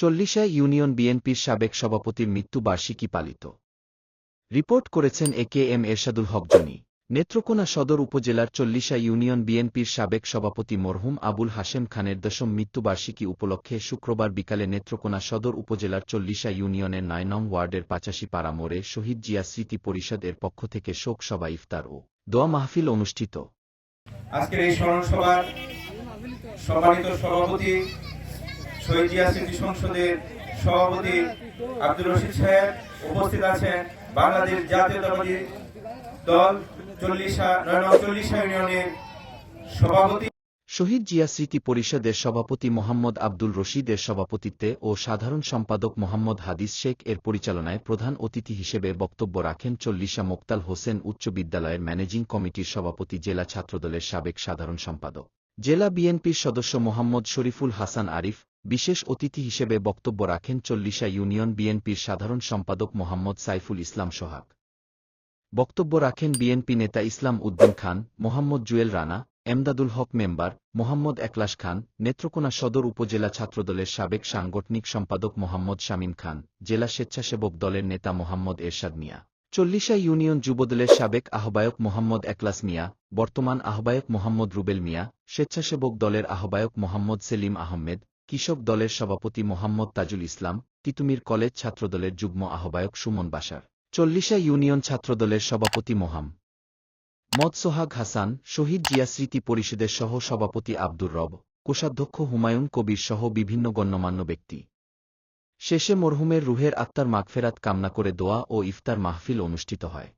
চল্লিশায় union বিএনপির সাবেক সভাপতির মৃত্যুবার্ষিকী পালিত। রিপোর্ট করেছেন A K M Ershadul Haque Jony. Netrokona সদর উপজেলার চল্লিশা ইউনিয়ন বিএনপির সাবেক সভাপতি মরহুম আবুল হাশেম খানের দশম মৃত্যুবার্ষিকী উপলক্ষে শুক্রবার বিকালে নেত্রকোনা সদর উপজেলার চল্লিশা ইউনিয়নের নয় নং ওয়ার্ডের পাচাশি পাড়া মোড়ে শহীদ জিয়া স্মৃতি পরিষদ এর পক্ষ থেকে শোক সভা ইফতার ও দোয়া মাহফিল অনুষ্ঠিত। আজকের এই স্মরণ সভার সভাপতি স্মৃতি সংসদের সভাপতি আব্দুল রশিদ সাহেব উপস্থিত আছেন। বাংলাদেশ জাতীয়তাবাদী দল চল্লিশা ইউনিয়নের সভাপতি। শহীদ জিয়া স্মৃতি পরিষদের সভাপতি মোহাম্মদ আব্দুল রশিদের সভাপতিত্বে ও সাধারণ সম্পাদক মোহাম্মদ হাদিস শেখ এর পরিচালনায় প্রধান অতিথি হিসেবে বক্তব্য রাখেন চল্লিশা মোক্তাল হোসেন উচ্চ বিদ্যালয়ের ম্যানেজিং কমিটির সভাপতি, জেলা ছাত্রদলের সাবেক সাধারণ সম্পাদক। জেলা বিএনপির সদস্য মোহাম্মদ শরীফুল হাসান আরিফ বিশেষ অতিথি হিসেবে বক্তব্য রাখেন চল্লিশা ইউনিয়ন বিএনপির সাধারণ সম্পাদক মোহাম্মদ সাইফুল ইসলাম সোহাগ। বক্তব্য রাখেন বিএনপি নেতা ইসলাম উদ্দিন খান, মোহাম্মদ জুয়েল রানা, এমদাদুল হক মেম্বার, মোহাম্মদ একলাস খান, নেত্রকোনা সদর উপজেলা ছাত্রদলের সাবেক সাংগঠনিক সম্পাদক মোহাম্মদ শামীম খান, জেলা স্বেচ্ছাসেবক দলের নেতা মোহাম্মদ এরশাদ মিয়া। চল্লিশা ইউনিয়ন যুবদলের সাবেক আহ্বায়ক মোহাম্মদ একলাস মিয়া, বর্তমান আহ্বায়ক মোহাম্মদ রুবেল মিয়া, স্বেচ্ছাসেবক দলের আহ্বায়ক মোহাম্মদ সেলিম আহমেদ কৃষক দলের সভাপতি মোহাম্মদ তাজুল ইসলাম, তিতুমির কলেজ ছাত্রদলের যুগ্ম আহ্বায়ক সুমন বাসার, চল্লিশা ইউনিয়ন ছাত্রদলের সভাপতি মোহাম। মদ সোহাগ হাসান, শহীদ জিয়া স্মৃতি পরিষদের সহ সভাপতি আব্দুর রব, কোষাধ্যক্ষ হুমায়ুন কবির সহ বিভিন্ন গণ্যমান্য ব্যক্তি। শেষে মরহুমের রুহের আত্মার মাগফেরাত কামনা করে দোয়া ও ইফতার মাহফিল অনুষ্ঠিত হয়।